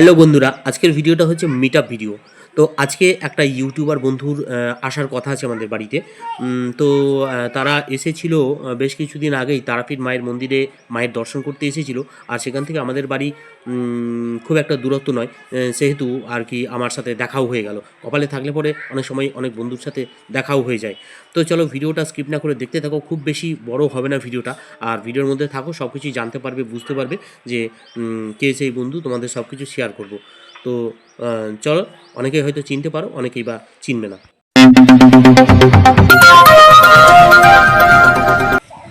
Hello বন্ধুরা আজকের ভিডিওটা হচ্ছে মিট ভিডিও তো আজকে একটা ইউটিউবার বন্ধুর আসার কথা আছে আমাদের বাড়িতে। তো তারা এসেছিল বেশ কিছুদিন আগেই তারাপীঠ মায়ের মন্দিরে মায়ের দর্শন করতে এসেছিল। আর সেখান থেকে আমাদের বাড়ি খুব একটা দূরত্ব নয় সেহেতু আর কি আমার সাথে দেখাও হয়ে গেল। কপালে থাকলে পরে অনেক সময় অনেক বন্ধুর সাথে দেখাও হয়ে যায়। তো চলো ভিডিওটা স্কিপ না করে দেখতে থাকো, খুব বেশি বড় হবে না ভিডিওটা। আর ভিডিওর মধ্যে থাকো সব কিছুই জানতে পারবে, বুঝতে পারবে যে কে সেই বন্ধু, তোমাদের সব কিছু শেয়ার করব। তো চলো, অনেকেই হয়তো চিনতে পারো, অনেকেই বা চিনবে না।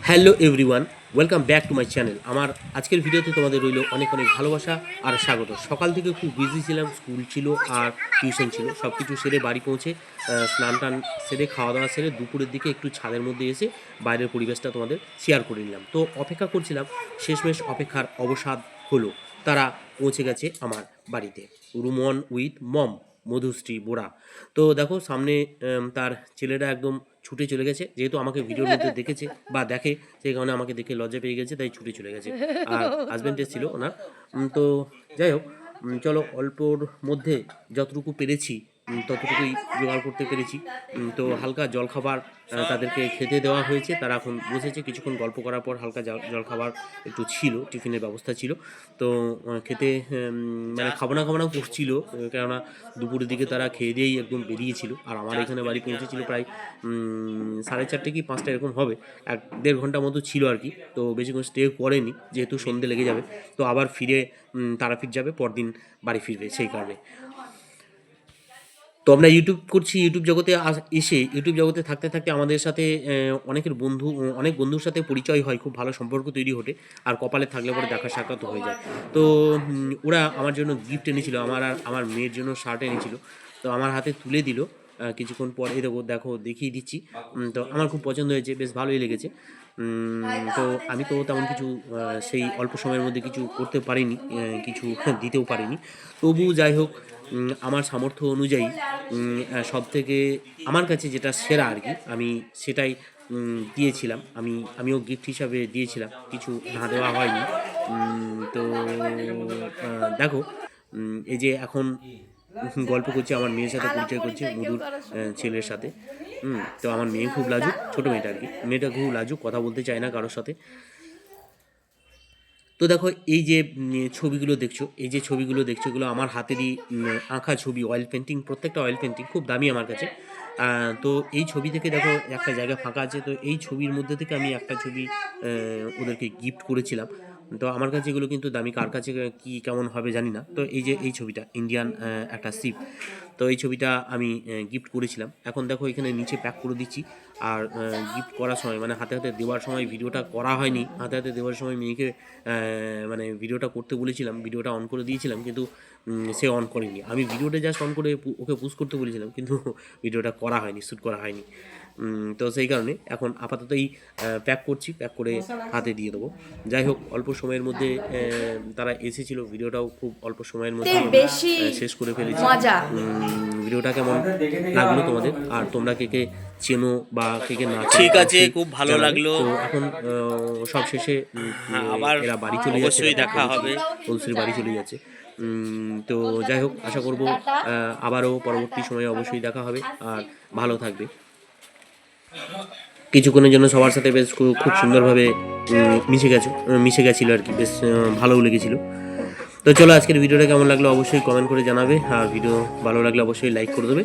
Hello everyone welcome back to my channel আমার আজকের ভিডিওতে তোমাদের রইল অনেক অনেক ভালোবাসা আর স্বাগত। সকাল থেকে খুব বিজি ছিলাম স্কুল ছিল আর টিউশন ছিল সব কিছু সেরে বাড়ি পৌঁছে স্নান টান সেরে খাওয়া দাওয়া সেরে দুপুরের দিকে একটু ছাদের মধ্যে এসে বাইরের পরিবেশটা তোমাদের শেয়ার করে নিলাম। তো অপেক্ষা করছিলাম, শেষমেশ অপেক্ষার অবসাদ হলো। তারা পৌঁছে গেছে আমার বাড়িতে। রুমন উইথ মম, মধুশ্রী বোরা তো দেখো, সামনে তার ছেলেটা একদম ছুটে চলে গেছে। যেহেতু আমাকে ভিডিওর মধ্যে দেখেছে বা দেখে, সেই কারণে আমাকে দেখে লজ্জা পেয়ে গেছে, তাই ছুটে চলে গেছে। আর হাজব্যান্ড ছিল ওনার। তো যাই হোক চলো, অল্পর মধ্যে যতটুকু পেরেছি ততটুকুই জোগাড় করতে পেরেছি। তো হালকা জলখাবার তাদেরকে খেতে দেওয়া হয়েছে। তারা এখন বসেছে। কিছুক্ষণ গল্প করার পর হালকা জলখাবার একটু ছিল, টিফিনের ব্যবস্থা ছিল। তো খেতে মানে খাব না করছিল, কেননা দুপুরের দিকে তারা খেয়ে দিয়েই একদম বেরিয়েছিল। আর আমার এখানে বাড়ি পৌঁছেছিল প্রায় সাড়ে চারটে কি পাঁচটা এরকম হবে। এক, দেড় ঘণ্টা মতো ছিল আর কি। তো বেশিক্ষণ স্টে করেনি, যেহেতু সন্ধে লেগে যাবে। তো আবার ফিরে তারাপীঠ যাবে, পরদিন বাড়ি ফিরবে সেই কারণে। তো আমরা ইউটিউব করছি ইউটিউব জগতে এসে ইউটিউব জগতে থাকতে থাকতে আমাদের সাথে অনেকের বন্ধু অনেক বন্ধুর সাথে পরিচয় হয়, খুব ভালো সম্পর্ক তৈরি ওঠে, আর কপালে থাকলে পরে দেখা সাক্ষাৎ হয়ে যায়। তো ওরা আমার জন্য গিফট এনেছিল, আমার আর, আমার মেয়ের জন্য শার্ট এনেছিল, তো আমার হাতে তুলে দিল কিছুক্ষণ পর এই দেখো দেখো, দেখিয়ে দিচ্ছি। তো আমার খুব পছন্দ হয়েছে, বেশ ভালোই লেগেছে। তো আমি তো তেমন কিছু সেই অল্প সময়ের মধ্যে কিছু করতে পারিনি কিছু দিতেও পারিনি। তবু যাই হোক আমার সামর্থ্য অনুযায়ী সব থেকে আমার কাছে যেটা সেরা আর কি, আমি সেটাই দিয়েছিলাম। আমি, আমিও গিফট হিসাবে দিয়েছিলাম, কিছু না দেওয়া হয়নি। তো দেখো এই যে এখন গল্প করছি আমার মেয়ের সাথে পরিচয় করছি মধুর ছেলের সাথে। হুম তো আমার মেয়ে খুব লাজুক ছোটো মেয়েটা আর কি। মেয়েটা খুব লাজুক কথা বলতে চায় না কারোর সাথে। তো দেখো এই যে ছবিগুলো দেখছ এই যে ছবিগুলো দেখছ এগুলো আমার হাতেরই আঁকা ছবি অয়েল পেন্টিং প্রত্যেকটা অয়েল পেন্টিং খুব দামি আমার কাছে। তো এই ছবি থেকে দেখো একটা জায়গা ফাঁকা আছে তো এই ছবির মধ্যে থেকে আমি একটা ছবি ওদেরকে গিফট করেছিলাম। তো আমার কাছে এগুলো কিন্তু দামি, কার কাছে কি কেমন হবে জানি না। তো এই যে এই ছবিটা ইন্ডিয়ান একটা শিপ তো এই ছবিটা আমি গিফট করেছিলাম। এখন দেখো এখানে নিচে প্যাক করে দিচ্ছি। আর গিফট করার সময় মানে হাতে হাতে দেওয়ার সময় ভিডিওটা করা হয়নি। হাতে হাতে দেওয়ার সময় মেয়েকে মানে ভিডিওটা করতে বলেছিলাম ভিডিওটা অন করে দিয়েছিলাম কিন্তু সে অন করেনি। আমি ভিডিওটা জাস্ট অন করে ওকে পুশ করতে বলেছিলাম কিন্তু ভিডিওটা করা হয়নি শ্যুট করা হয়নি। তো সেই কারণে এখন আপাতত এই প্যাক করছি প্যাক করে হাতে দিয়ে দেবো। যাই হোক অল্প সময়ের মধ্যে তারা এসেছিল ভিডিওটাও খুব অল্প সময়ের মধ্যে শেষ করে ফেলেছি। ভিডিওটা কেমন লাগল তোমাদের? আর তোমরা কে কে চেনো বা কে কে না ঠিক আছে, খুব ভালো লাগল। এখন সব শেষে হ্যাঁ, আবার এরা বাড়ি চলে যাচ্ছে। অবশ্যই দেখা হবে। তুলসীর বাড়ি চলে যাচ্ছে। তো যাই হোক আশা করব আহ, আবারও পরবর্তী সময়ে অবশ্যই দেখা হবে। আর ভালো থাকবে। কিছুক্ষণের জন্য সবার সাথে বেশ খুব খুব সুন্দরভাবে মিশে গেছো মিশে গেছিল আর কি। বেশ ভালোও লেগেছিলো। তো চলো আজকের ভিডিওটা কেমন লাগল অবশ্যই কমেন্ট করে জানাবে, আর ভিডিও ভালো লাগলে অবশ্যই লাইক করে দেবে।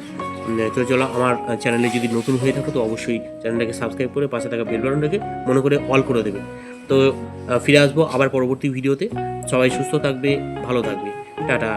তো চলো আমার চ্যানেলে যদি নতুন হয়ে থাকো তো অবশ্যই চ্যানেলটাকে সাবস্ক্রাইব করে পাশে থাকা বেল বাটন মনে করে অল করে দেবে। তো ফিরে আসব আবার পরবর্তী ভিডিওতে। সবাই সুস্থ থাকবে, ভালো থাকবে। টাটা।